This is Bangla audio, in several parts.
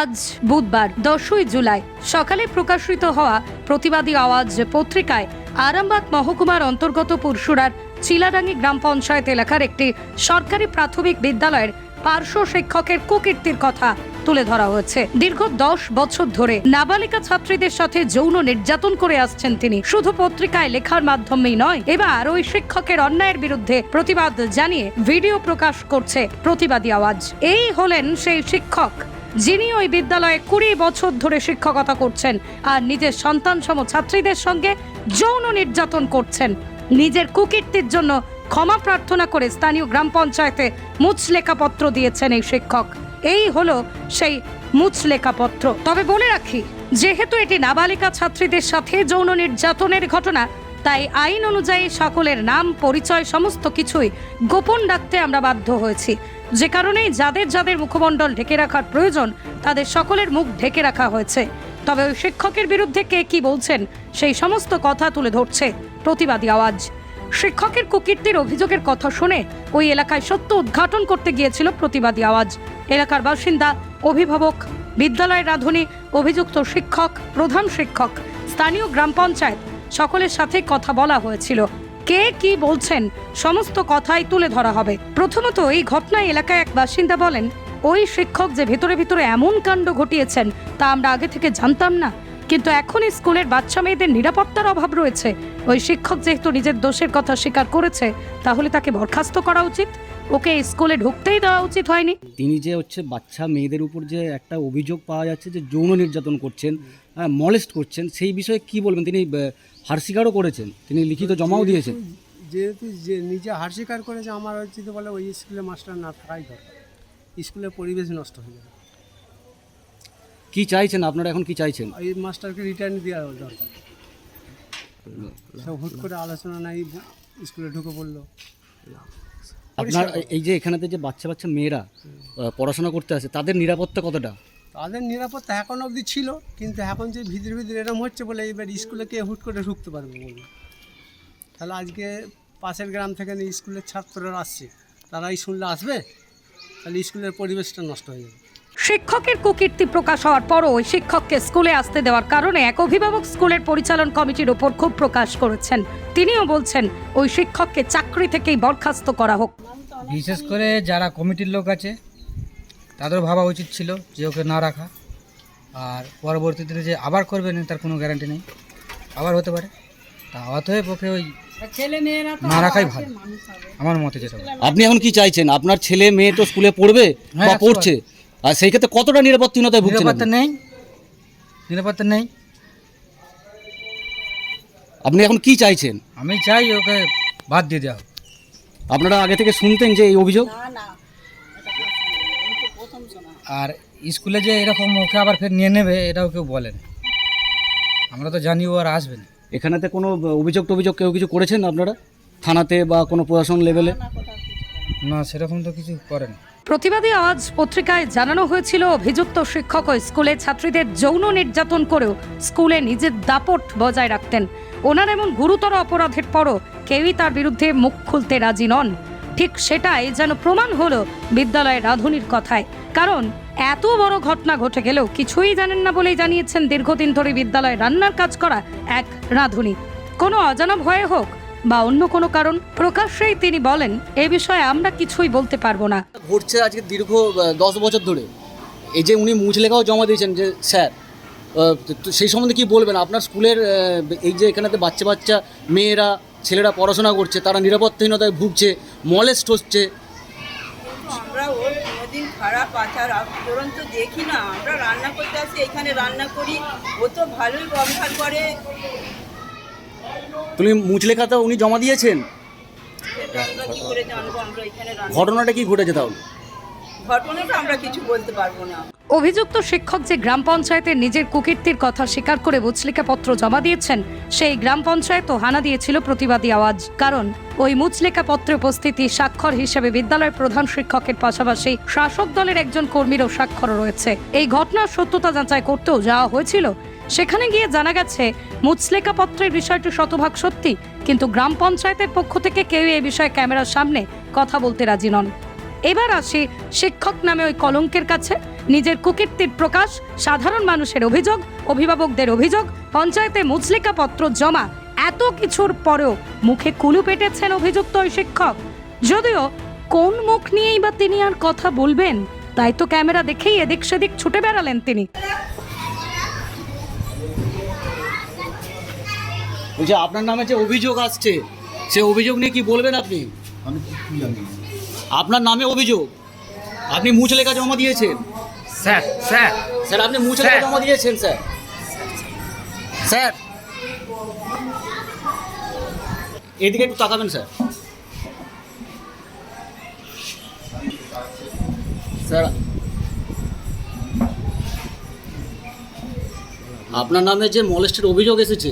আজ বুধবার, দশই জুলাই। সকালে প্রকাশিত হওয়া প্রতিবাদী আওয়াজ পত্রিকায় আরামবাগ মহকুমার অন্তর্গত পুরসুরার চিলাডাঙ্গি গ্রাম পঞ্চায়েত এলাকার একটি সরকারি প্রাথমিক বিদ্যালয়ের পার্শ্ব শিক্ষকের কুকীর্তির কথা তুলে ধরা হয়েছে। দীর্ঘ দশ বছর ধরে নাবালিকা ছাত্রীদের সাথে যৌন নির্যাতন করে আসছেন তিনি। শুধু পত্রিকায় লেখার মাধ্যমেই নয়, এবার ওই শিক্ষকের অন্যায়ের বিরুদ্ধে প্রতিবাদ জানিয়ে ভিডিও প্রকাশ করছে প্রতিবাদী আওয়াজ। এই হলেন সেই শিক্ষক। যিনি ওই বিদ্যালয়ে কুড়ি বছর ধরে শিক্ষকতা করছেন আর নিজের সন্তান সম ছাত্রীদের সঙ্গে যৌন নির্যাতন করছেন। নিজের কুকীর্তির জন্য ক্ষমা প্রার্থনা করে স্থানীয় গ্রাম পঞ্চায়েতে মুচলেখাপত্র দিয়েছেন এই শিক্ষক। এই হলো সেই মুচলেখাপত্র। তবে বলে রাখি, যেহেতু এটি নাবালিকা ছাত্রীদের সাথে যৌন নির্যাতনের ঘটনা তাই আইন অনুযায়ী সকলের নাম, পরিচয়, সমস্ত কিছুই গোপন রাখতে আমরা বাধ্য হয়েছি। যে কারণেই যাদের যাদের মুখমণ্ডল ঢেকে রাখার প্রয়োজন, তাদের সকলের মুখ ঢেকে রাখা হয়েছে। তবে ওই শিক্ষকের বিরুদ্ধে কে কি বলছেন, সেই সমস্ত কথা তুলে ধরছে প্রতিবাদী আওয়াজ। শিক্ষকের কুকীর্তির অভিযোগের কথা শুনে ওই এলাকায় সত্য উদ্ঘাটন করতে গিয়েছিল প্রতিবাদী আওয়াজ। এলাকার বাসিন্দা, অভিভাবক, বিদ্যালয়ের রাঁধুনি, অভিযুক্ত শিক্ষক, প্রধান শিক্ষক, স্থানীয় গ্রাম পঞ্চায়েত সকলের সাথে কথা বলা হয়েছিল। কে কি বলছেন, সমস্ত কথাই তুলে ধরা হবে। প্রথমত এই ঘটনায় এলাকায় এক বাসিন্দা বলেন, ওই শিক্ষক যে ভেতরে ভিতরে এমন কাণ্ড ঘটিয়েছেন, তা আমরা আগে থেকে জানতাম না। কিন্তু এখন স্কুলের বাচ্চা মেয়েদের নিরাপত্তার অভাব রয়েছে। ওই শিক্ষক যেহেতু নিজের দোষের কথা স্বীকার করেছে, তাহলে তাকে বরখাস্ত করা উচিত। ওকে স্কুলে ঢুকতেই দেওয়া উচিত হয়নি। তিনি যে হচ্ছে বাচ্চা মেয়েদের উপর যে একটা অভিযোগ পাওয়া যাচ্ছে যে যৌন নির্যাতন করছেন মলেস্ট করছেন সেই বিষয়ে কি বলবেন? তিনি হার স্বীকারও করেছেন তিনি লিখিত জমাও দিয়েছেন। যেহেতু যে নিজে হার স্বীকার করেছে আমার হচ্ছে বলে ওই স্কুলে মাস্টার না থাকাই দরকার। স্কুলের পরিবেশ নষ্ট হয়ে যাবে। কি চাইছেন আপনারা এখন কি চাইছেন? ওই মাস্টারকে রিটার্ন দেওয়া দরকার। সব হুট করে আলোচনা নাই স্কুলে ঢুকে পড়ল। আপনার এই যে এখানেতে যে বাচ্চা বাচ্চা মেয়েরা পড়াশোনা করতে আসে তাদের নিরাপত্তা কতটা? তাদের নিরাপত্তা এখন অবধি ছিল কিন্তু এখন যে ভিতরে ভিতরে এরম হচ্ছে বলে এবার স্কুলে কে হুট করে ঢুকতে পারবে বলে তাহলে আজকে পাশের গ্রাম থেকে স্কুলের ছাত্ররা আসছে তারাই শুনলে আসবে তাহলে স্কুলের পরিবেশটা নষ্ট হয়ে যাবে। শিক্ষকের কুকীর্তি প্রকাশ হওয়ার পরও ওই শিক্ষককে স্কুলে আসতে দেওয়ার কারণে এক অভিভাবক স্কুলের পরিচালন কমিটির ওপর ক্ষোভ প্রকাশ করেছেন। তিনিও বলছেন ওই শিক্ষককে চাকরি থেকেই বরখাস্ত করা হোক। বিশেষ করে যারা কমিটির লোক আছে তাদের ভাবা উচিত ছিল যে ওকে না রাখা। আর পরবর্তীতে যে আবার করবে না তার কোনো গ্যারান্টি নেই। আবার হতে পারে। তা অতএব ওকে ওই না রাখাই ভালো। আমার মতে যেটা আপনি এখন কি চাইছেন? আপনার ছেলে মেয়ে তো স্কুলে পড়বে হ্যাঁ, বা পড়ছে। আর সেই ক্ষেত্রে কতটা নিরাপত্তাহীনতায় ভুগছেন নিরাপত্তা নেই। নিরাপত্তা নেই। আপনি এখন কি চাইছেন? আমি চাই ওকে বাদ দিয়ে দেওয়া হোক। আপনারা আগে থেকে শুনতেন যে এই অভিযোগ? আর স্কুলে যে এরকম ওকে আবার ফের নিয়ে নেবে এটাও কেউ বলেন। আমরা তো জানি ও আর আসবে না। এখানেতে কোনো অভিযোগ টভিযোগ কেউ কিছু করেছেন আপনারা? থানাতে বা কোনো প্রশাসন লেভেলে? না সেরকম তো কিছু করেন। প্রতিবাদী আজ পত্রিকায় জানানো হয়েছিল অভিযুক্ত শিক্ষক স্কুলে ছাত্রীদের যৌন নির্যাতন করেও স্কুলে নিজের দাপট বজায় রাখতেন। ওনার এমন গুরুতর অপরাধের পরও কেউই তার বিরুদ্ধে মুখ খুলতে রাজি নন। ঠিক সেটাই যেন প্রমাণ হলো বিদ্যালয়ের রাধুনির কথায়। কারণ, এত বড় ঘটনা ঘটে গেলেও কিছুই জানেন না বলেই জানিয়েছেন দীর্ঘদিন ধরে বিদ্যালয়ে রান্নার কাজ করা এক রাঁধুনি। কোনো অজানা ভয়ে হোক বা অন্য কোনো কারণ, প্রকাশ্যেই তিনি বলেন, এ বিষয়ে আমরা কিছুই বলতে পারব না। ঘটছে আজকে দীর্ঘ দশ বছর ধরে। এই যে উনি মুচলেখাও জমা দিয়েছেন যে, স্যার সেই সম্বন্ধে কি বলবেন? আপনার স্কুলের এই যে এখানেতে বাচ্চা বাচ্চা, মেয়েরা, ছেলেরা পড়াশোনা করছে, তারা নিরাপত্তাহীনতায় ভুগছে, মলেস্ট হচ্ছে কোনোদিন খারাপ আচার আচরণ তো দেখি না আমরা রান্না করতে আসি এখানে রান্না করি। ও তো ভালোই ব্যবহার করে। তুমি মুচলেখাটা উনি জমা দিয়েছেন? সেটা আমরা কি করে জানব? আমরা এখানে রান্না ঘটনাটা কি ঘটেছে তাহলে? ঘটনাটা আমরা কিছু বলতে পারব না। অভিযুক্ত শিক্ষক যে গ্রাম পঞ্চায়েতের নিজের কুকীর্তির কথা স্বীকার করে মুচলেখাপত্র জমা দিয়েছেন, সেই গ্রাম পঞ্চায়েতও হানা দিয়েছিল প্রতিবাদী আওয়াজ। কারণ, ওই মুচলেখা পত্রে উপস্থিতি স্বাক্ষর হিসেবে বিদ্যালয়ের প্রধান শিক্ষকের পাশাপাশি শাসক দলের একজন কর্মীরও স্বাক্ষর রয়েছে। এই ঘটনার সত্যতা যাচাই করতেও যাওয়া হয়েছিল। সেখানে গিয়ে জানা গেছে মুচলেখা পত্রের বিষয়টি শতভাগ সত্যি, কিন্তু গ্রাম পঞ্চায়েতের পক্ষ থেকে কেউ এই বিষয়ে ক্যামেরার সামনে কথা বলতে রাজি নন। এবার আসি শিক্ষক নামে ওই কলঙ্কের কাছে। নিজের কুকীর্তির প্রকাশ সাধারণ মানুষের অভিযোগ অভিভাবকদের অভিযোগ পঞ্চায়েতে মুচলিকা পত্র জমা এত কিছুর পরেও মুখে কুলু পেটেছেন অভিযুক্ত ওই শিক্ষক। যদিও কোন মুখ নিয়েই বা তিনি আর কথা বলবেন তাই তো ক্যামেরা দেখেই এদিক সেদিক ছুটে বেড়ালেন তিনি। বলছি আপনার নামে যে অভিযোগ আসছে সে অভিযোগ নিয়ে কি বলবেন আপনি? আমি কি কি জানি আপনার নামে অভিযোগ। আপনি মুছ লেখা জমা দিয়েছেন। Sir sir. স্যার আপনি মুছ লেখা জমা দিয়েছেন স্যার। স্যার। এদিকে একটু তাকাবেন স্যার। স্যার আপনার নামে যে মলেস্টের অভিযোগ এসেছে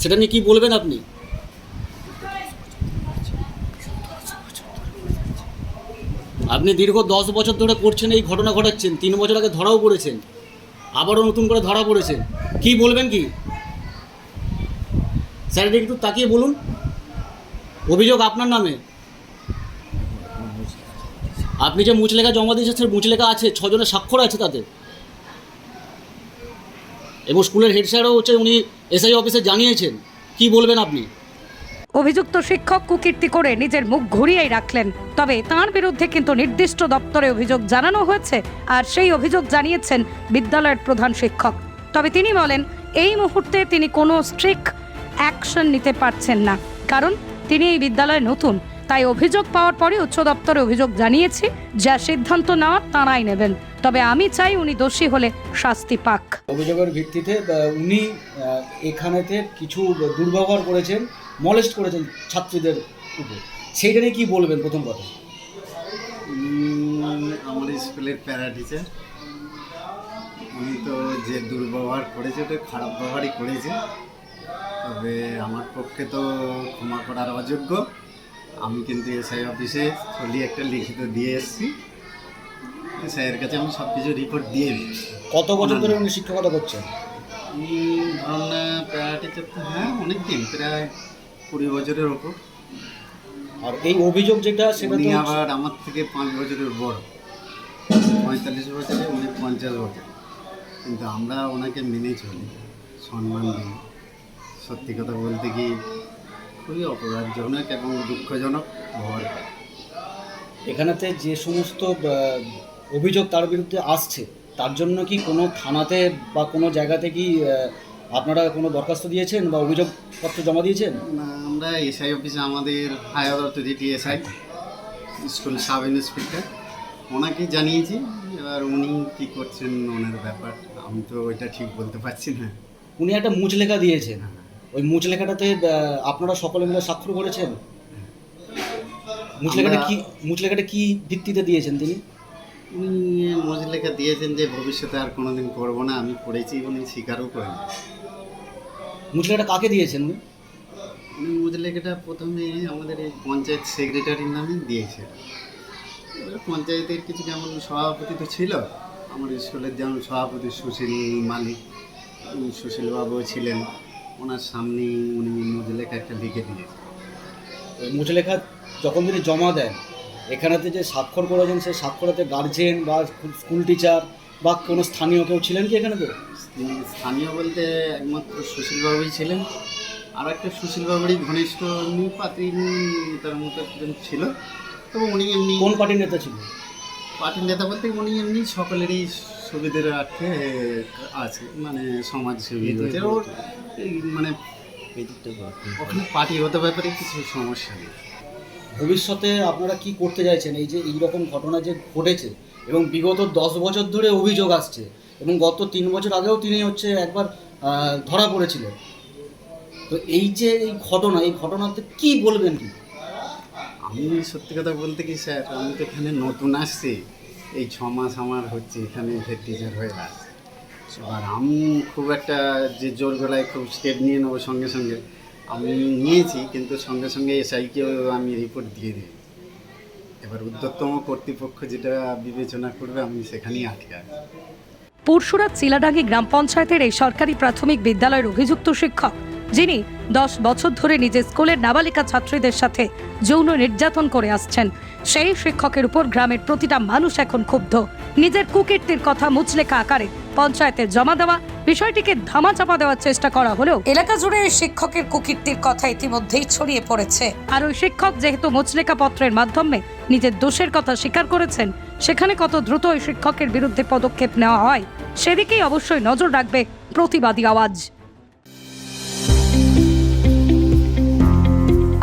সেটা নিয়ে কি বলবেন আপনি? আপনি দীর্ঘ দশ বছর ধরে করছেন, এই ঘটনা ঘটাচ্ছেন, তিন বছর আগে ধরাও পড়েছেন, আবারও নতুন করে ধরা পড়েছেন, কি বলবেন কি? স্যার, এটা একটু তাকিয়ে বলুন। অভিযোগ আপনার নামে? আপনি যে মুচলেখা জমা দিয়েছেন, স্যার, মুচলেখা আছে, ছজনের স্বাক্ষর আছে তাতে। এবং স্কুলের হেড স্যারও হচ্ছে, উনি এসআই অফিসে জানিয়েছেন। কি বলবেন আপনি? অভিযুক্ত শিক্ষক কুকীর্তি করে নিজের মুখ ঘুরিয়েই রাখলেন। তবে তার বিরুদ্ধে কিন্তু নির্দিষ্ট দপ্তরে অভিযোগ জানানো হয়েছে আর সেই অভিযোগ জানিয়েছেন বিদ্যালয়ের প্রধান শিক্ষক। তবে তিনি বলেন, এই মুহূর্তে তিনি কোনো স্ট্রিক অ্যাকশন নিতে পারছেন না। কারণ তিনি এই বিদ্যালয়ে নতুন। তাই অভিযোগ পাওয়ার পরে উচ্চ দপ্তরে অভিযোগ জানিয়েছি, যা সিদ্ধান্ত নেওয়ার তাঁরাই নেবেন। তবে আমি চাই উনি দোষী হলে শাস্তি পাক। অভিযোগের ভিত্তিতে উনি এখানেতে কিছু দুর্ব্যবহার করেছেন। মলেস্ট করেছেন ছাত্রীদের উপর। সেইটা নিয়ে কি বলবেন প্রথম কথা? আমার স্কুলের প্যারা টিচার উনি তো যে দুর্ব্যবহার করেছে ওটা খারাপ ব্যবহারই করেছে। তবে আমার পক্ষে তো ক্ষমা করার অযোগ্য। আমি কিন্তু এসআই অফিসে থলি একটা লিখিত দিয়ে এসেছি। এসআইয়ের কাছে আমি সব কিছু রিপোর্ট দিয়ে দিচ্ছি। কত বছর ধরে উনি শিক্ষকতা করছেন? ধরুন প্যারা টিচার তো হ্যাঁ অনেক দিন প্রায় কুড়ি বছরের ওপর আর এই অভিযোগ যেটা সেটা উনি তো আবার আমার থেকে পাঁচ বছরের বড়। পঁয়তাল্লিশ বছরে উনি পঞ্চাশ বছর। কিন্তু আমরা ওনাকে মেনে চলি সম্মান দিই। সত্যি কথা বলতে কি খুবই অপরাধজনক এবং দুঃখজনক ব্যবহার এখানেতে যে সমস্ত আহ, অভিযোগ তার বিরুদ্ধে আসছে তার জন্য কি কোনো থানাতে বা কোনো জায়গাতে কি আহ, আপনারা কোনো দরখাস্ত দিয়েছেন বা অভিযোগপত্র জমা দিয়েছেন? না, আমরা এসআই অফিসে আমাদের higher authority SI school sub inspector ওনাকে জানিয়েছি। এবার উনি কী করছেন ওনার ব্যাপার আমি তো ওইটা ঠিক বলতে পারছি না। উনি একটা মুচ লেখা দিয়েছেন। ওই মুচ লেখাটাতে আপনারা সকলে মিলে স্বাক্ষর করেছেন? মুচলেখাটা আমরা- কি মুচলেখাটা কি ভিত্তিতে দিয়েছেন তিনি? উনি মজলেখা দিয়েছেন যে ভবিষ্যতে আর কোনোদিন করব না আমি পড়েছি উনি স্বীকারও করেন। মুচলেখাটা কাকে দিয়েছেন? উনি প্রথমে আমাদের এই পঞ্চায়েত সেক্রেটারির নামে দিয়েছে পঞ্চায়েতের কিছু যেমন সভাপতি তো ছিল আমার স্কুলের যেমন সভাপতি সুশীল মালিক উনি সুশীলবাবুও ছিলেন ওনার সামনেই উনি মজলেখা একটা লিখে দিয়েছে মুচলেখা যখন তিনি জমা দেন এখানেতে যে স্বাক্ষর করেছেন সেই স্বাক্ষরাতে গার্জেন বা স্কুল টিচার বা কোনো স্থানীয় কেউ ছিলেন কি এখানেতে তিনি স্থানীয় বলতে একমাত্র সুশীলবাবুই ছিলেন। আর একটা সুশীলবাবুরই ঘনিষ্ঠ পাতি তার মতো একজন ছিল। তো উনি এমনি কোন পার্টির নেতা ছিল? পার্টির নেতা বলতে উনি এমনি সকলেরই সুবিধের রাখতে আছে মানে সমাজসেবী হয়েছে ওর এই মানে ওখানে পার্টি হতে ব্যাপারে কিছু সমস্যা নেই। ভবিষ্যতে আপনারা কি করতে চাইছেন? এই যে এই রকম ঘটনা যে ঘটেছে এবং বিগত দশ বছর ধরে অভিযোগ আসছে এবং গত তিন বছর আগেও তিনি হচ্ছে একবার ধরা পড়েছিলেন। তো এই যে এই ঘটনা, এই ঘটনাতে কি বলবেন? কি আমি সত্যি কথা বলতে কি স্যার, আমি তো এখানে নতুন আসছি। এই ছ মাস আমার হচ্ছে এখানে হেড টিচার হয়ে আসছে। এবার আমি খুব একটা যে জোর গলায় খুব স্টেপ নিয়ে নেব সঙ্গে সঙ্গে, আমি নিয়েছি, কিন্তু সঙ্গে সঙ্গে এসআইকেও আমি রিপোর্ট দিয়ে দিই এবার উদ্যোগতম কর্তৃপক্ষ যেটা বিবেচনা করবে, আমি সেখানেই আটকে আছি। পরশুরা চিলাডাঙ্গি গ্রাম পঞ্চায়েতের এই সরকারি প্রাথমিক বিদ্যালয়ের অভিযুক্ত শিক্ষক যিনি দশ বছর ধরে নিজের স্কুলের নাবালিকা ছাত্রীদের সাথে যৌন নির্যাতন করে আসছেন। সেই শিক্ষকের উপর গ্রামের প্রতিটা মানুষ এখন ক্ষুব্ধ। নিজের কুকীর্তির কথা মুচলেখা আকারে পঞ্চায়েতে জমা দেওয়া বিষয়টিকে ধামাচাপা দেওয়ার চেষ্টা করা হলেও এলাকা জুড়ে এই শিক্ষকের কুকীর্তির কথা ইতিমধ্যেই ছড়িয়ে পড়েছে। আর ওই শিক্ষক যেহেতু মুচলেখা পত্রের মাধ্যমে নিজের দোষের কথা স্বীকার করেছেন সেখানে কত দ্রুত ওই শিক্ষকের বিরুদ্ধে পদক্ষেপ নেওয়া হয় সেদিকেই অবশ্যই নজর রাখবে প্রতিবাদী আওয়াজ।